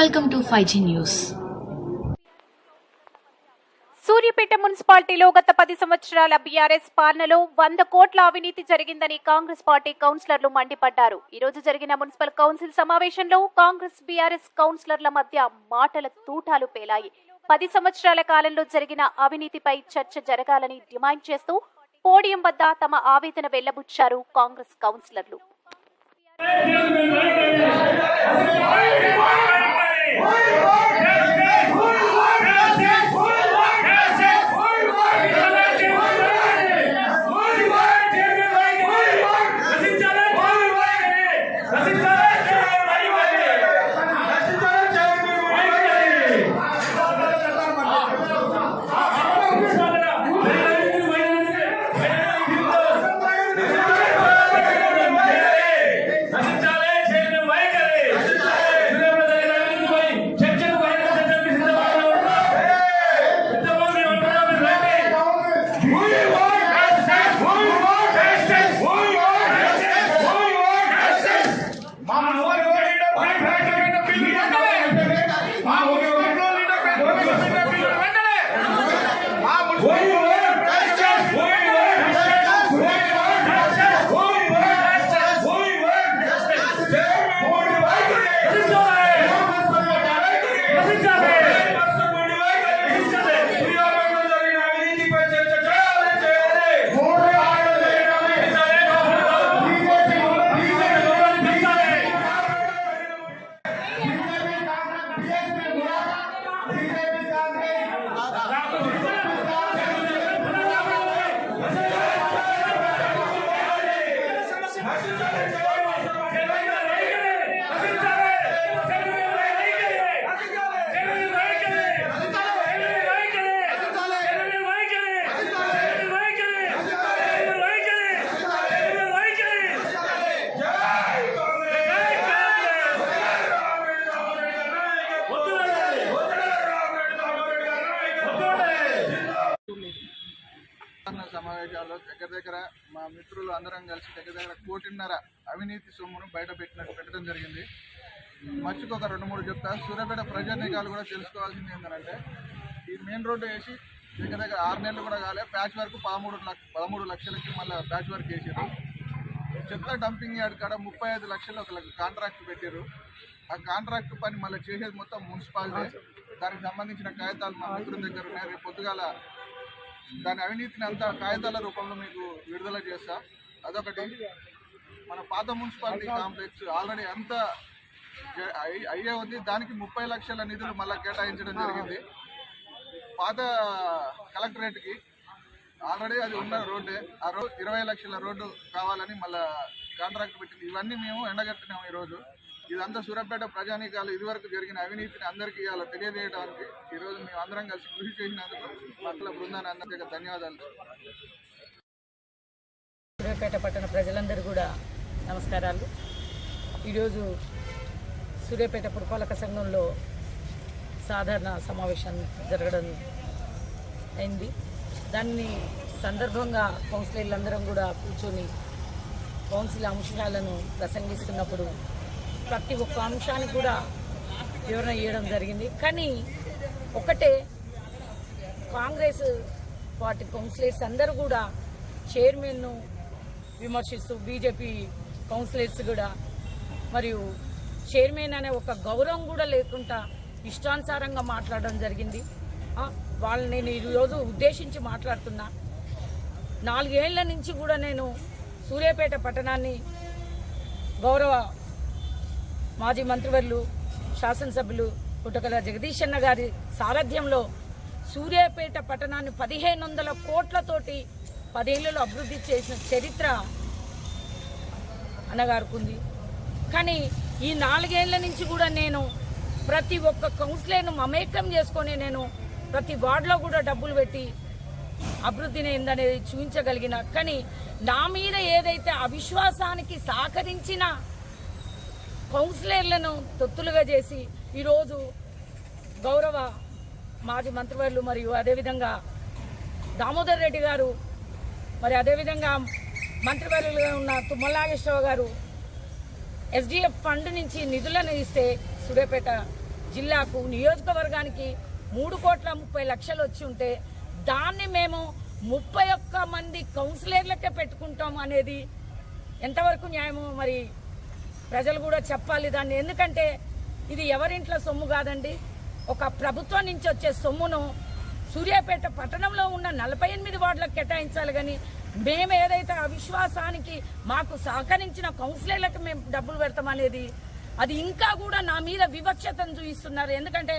Welcome to 5G News. మున్సిపాలిటీలో గత పది సంవత్సరాల బీఆర్ఎస్ పాలనలో వంద కోట్ల అవినీతి జరిగిందని కాంగ్రెస్ పార్టీ కౌన్సిలర్లు మండిపడ్డారు. ఈ రోజు జరిగిన మున్సిపల్ కౌన్సిల్ సమావేశంలో కాంగ్రెస్ బీఆర్ఎస్ కౌన్సిలర్ల మధ్య మాటల తూటాలు పేలాయి. పది సంవత్సరాల కాలంలో జరిగిన అవినీతిపై చర్చ జరగాలని డిమాండ్ చేస్తూ పోడియం వద్ద తమ ఆవేదన వెళ్ళబుచ్చారు కాంగ్రెస్ కౌన్సిలర్లు. మిత్రులు అందరం కలిసి దగ్గర దగ్గర కోటిన్నర అవినీతి సొమ్మును బయట పెట్టినట్టు పెట్టడం జరిగింది. మర్చిపోక ఒక రెండు మూడు చెప్తా. సూర్యాపేట ప్రజానీకాలు కూడా తెలుసుకోవాల్సింది ఏంటంటే ఈ మెయిన్ రోడ్డు వేసి దగ్గర దగ్గర ఆరు నెలలు కూడా కాలే. ప్యాచ్ వర్క్ పదమూడు లక్ష పదమూడు లక్షలకి మళ్ళీ ప్యాచ్ వర్క్ వేసారు చెత్త డంపింగ్ యార్డ్ కాడ ముప్పై ఐదు లక్షలు ఒక కాంట్రాక్ట్ పెట్టారు ఆ కాంట్రాక్ట్ పని మళ్ళీ చేసేది మొత్తం మున్సిపాలిటీ. దానికి సంబంధించిన కాగితాలు మా మిత్రుల దగ్గర ఉన్నాయి. రేపు పొద్దుగాల దాని అవినీతిని అంతా కాగితాల రూపంలో మీకు విడుదల చేస్తా. అదొకటి. మన పాత మున్సిపాలిటీ కాంప్లెక్స్ ఆల్రెడీ ఎంత అయ్యే ఉంది. దానికి ముప్పై లక్షల నిధులు మళ్ళీ కేటాయించడం జరిగింది. పాత కలెక్టరేట్కి ఆల్రెడీ అది ఉన్న రోడ్డే. ఆ రోడ్ ఇరవై లక్షల రోడ్డు కావాలని మళ్ళీ కాంట్రాక్ట్ పెట్టింది. ఇవన్నీ మేము ఎండగట్టినాము ఈరోజు. ఇదంతా సూర్యాపేట ప్రజానీకాలు ఇదివరకు జరిగిన అవినీతిని అందరికీ ఇవాళ తెలియజేయడానికి ఈరోజు మేము అందరం కలిసి కృషి చేసినందుకు మక్కల బృందాన్ని అందరికీ ధన్యవాదాలు. సూర్యాపేట పట్టణ ప్రజలందరూ కూడా నమస్కారాలు. ఈరోజు సూర్యాపేట పురపాలక సంఘంలో సాధారణ సమావేశం జరగడం అయింది. దాన్ని సందర్భంగా కౌన్సిలర్లందరం కూడా కూర్చొని కౌన్సిల్ అంశాలను ప్రసంగిస్తున్నప్పుడు ప్రతి ఒక్క అంశానికి కూడా వివరణ ఇవ్వడం జరిగింది. కానీ ఒకటే కాంగ్రెస్ పార్టీ కౌన్సిలర్స్ అందరూ కూడా చైర్మన్ను విమర్శిస్తూ బీజేపీ కౌన్సిలర్స్ కూడా. మరియు చైర్మన్ అనే ఒక గౌరవం కూడా లేకుండా ఇష్టానుసారంగా మాట్లాడడం జరిగింది. వాళ్ళు వాళ్ళని నేను ఈరోజు ఉద్దేశించి మాట్లాడుతున్నా. నాలుగేళ్ళ నుంచి కూడా నేను సూర్యాపేట పట్టణాన్ని గౌరవ మాజీ మంత్రివర్లు శాసనసభ్యులు పుట్టకల జగదీష్ అన్న గారి సారథ్యంలో సూర్యాపేట పట్టణాన్ని పదిహేను వందల కోట్లతోటి పదేళ్ళలో అభివృద్ధి చేసిన చరిత్ర అనగారుకుంది కానీ ఈ నాలుగేళ్ళ నుంచి కూడా నేను ప్రతి ఒక్క కౌన్సిలర్ను మమేకం చేసుకొని నేను ప్రతి వార్డులో కూడా డబ్బులు పెట్టి అభివృద్ధిని ఏందనేది చూపించగలిగిన. కానీ నా మీద ఏదైతే అవిశ్వాసానికి సహకరించిన కౌన్సిలర్లను తొత్తులుగా చేసి ఈరోజు గౌరవ మాజీ మంత్రివర్యులు మరియు అదేవిధంగా దామోదర్ రెడ్డి గారు మరి అదేవిధంగా మంత్రివర్యులుగా ఉన్న తుమ్మల నాగేశ్వరరావు గారు ఎస్డిఎఫ్ ఫండ్ నుంచి నిధులను ఇస్తే సూర్యాపేట జిల్లాకు నియోజకవర్గానికి మూడు కోట్ల ముప్పై లక్షలు వచ్చి ఉంటే దాన్ని మేము ముప్పై ఒక్క మంది కౌన్సిలర్లకే పెట్టుకుంటాం అనేది ఎంతవరకు న్యాయమో మరి ప్రజలు కూడా చెప్పాలి దాన్ని. ఎందుకంటే ఇది ఎవరింట్లో సొమ్ము కాదండి. ఒక ప్రభుత్వం నుంచి వచ్చే సొమ్మును సూర్యాపేట పట్టణంలో ఉన్న నలభై ఎనిమిది వార్డులకు కేటాయించాలి కానీ మేము ఏదైతే అవిశ్వాసానికి మాకు సహకరించిన కౌన్సిలర్లకు మేము డబ్బులు పెడతామనేది అది ఇంకా కూడా నా మీద వివక్షతను చూపిస్తున్నారు. ఎందుకంటే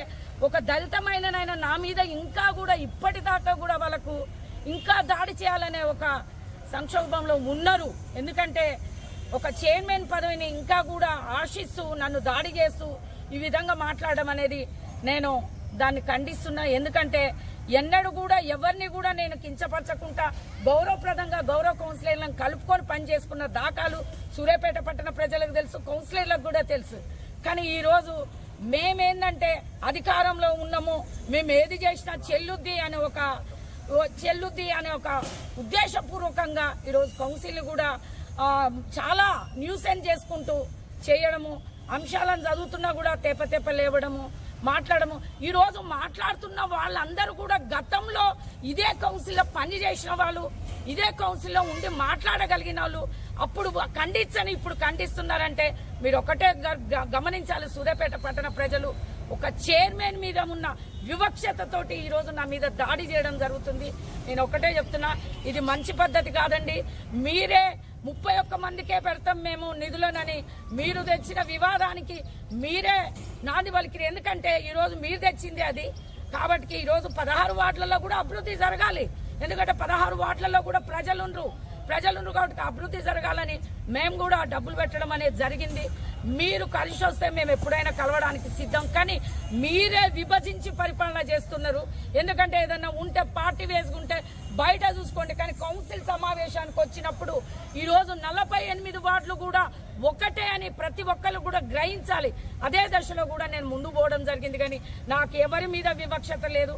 ఒక దళితమైన నా మీద ఇంకా కూడా ఇప్పటిదాకా కూడా వాళ్ళకు ఇంకా దాడి చేయాలనే ఒక సంక్షోభంలో ఉన్నారు. ఎందుకంటే ఒక చైర్మన్ పదవిని ఇంకా కూడా ఆశిస్తూ నన్ను దాడి చేస్తూ ఈ విధంగా మాట్లాడడం అనేది నేను దాన్ని ఖండిస్తున్నా. ఎందుకంటే ఎన్నడూ కూడా ఎవరిని కూడా నేను కించపరచకుండా గౌరవప్రదంగా గౌరవ కౌన్సిలర్లను కలుపుకొని పనిచేసుకున్న దాఖలు సూర్యాపేట పట్టణ ప్రజలకు తెలుసు కౌన్సిలర్లకు కూడా తెలుసు. కానీ ఈరోజు మేమేందంటే అధికారంలో ఉన్నాము మేము ఏది చేసినా చెల్లుద్ది అనే ఒక ఓ చెల్లుద్ది అనే ఒక ఉద్దేశపూర్వకంగా ఈరోజు కౌన్సిల్ కూడా చాలా న్యూసెన్ చేసుకుంటూ చేయడము అంశాలను చదువుతున్నా కూడా తెప్ప తెప్ప లేవడము మాట్లాడము. ఈరోజు మాట్లాడుతున్న వాళ్ళందరూ కూడా గతంలో ఇదే కౌన్సిల్లో పని చేసిన వాళ్ళు ఇదే కౌన్సిల్లో ఉండి మాట్లాడగలిగిన వాళ్ళు అప్పుడు ఖండించని ఇప్పుడు ఖండిస్తున్నారంటే మీరు ఒకటే గ- గమనించాలి సూర్యాపేట పట్టణ ప్రజలు. ఒక చైర్మన్ మీద ఉన్న వివక్షతతోటి ఈరోజు నా మీద దాడి చేయడం జరుగుతుంది. నేను ఒకటే చెప్తున్నా ఇది మంచి పద్ధతి కాదండి. మీరే ముప్పై ఒక్క మందికే పెడతాం మేము నిధులనని మీరు తెచ్చిన వివాదానికి మీరే నాంది పలికిరి. ఎందుకంటే ఈరోజు మీరు తెచ్చింది అది. కాబట్టి ఈ రోజు పదహారు వార్డులలో కూడా అభివృద్ధి జరగాలి. ఎందుకంటే పదహారు వార్డులలో కూడా ప్రజలుండ్రు. ప్రజలను కాబట్టి అభివృద్ధి జరగాలని మేము కూడా డబ్బులు పెట్టడం అనేది జరిగింది. మీరు కలిసి వస్తే మేము ఎప్పుడైనా కలవడానికి సిద్ధం కానీ మీరే విభజించి పరిపాలన చేస్తున్నారు. ఎందుకంటే ఏదన్నా ఉంటే పార్టీ వేసుకుంటే బయట చూసుకోండి కానీ కౌన్సిల్ సమావేశానికి వచ్చినప్పుడు ఈరోజు నలభై ఎనిమిది వార్డులు కూడా ఒకటే అని ప్రతి ఒక్కరు కూడా గ్రహించాలి. అదే దశలో కూడా నేను ముందు పోవడం జరిగింది కానీ నాకు ఎవరి మీద వివక్షత లేదు.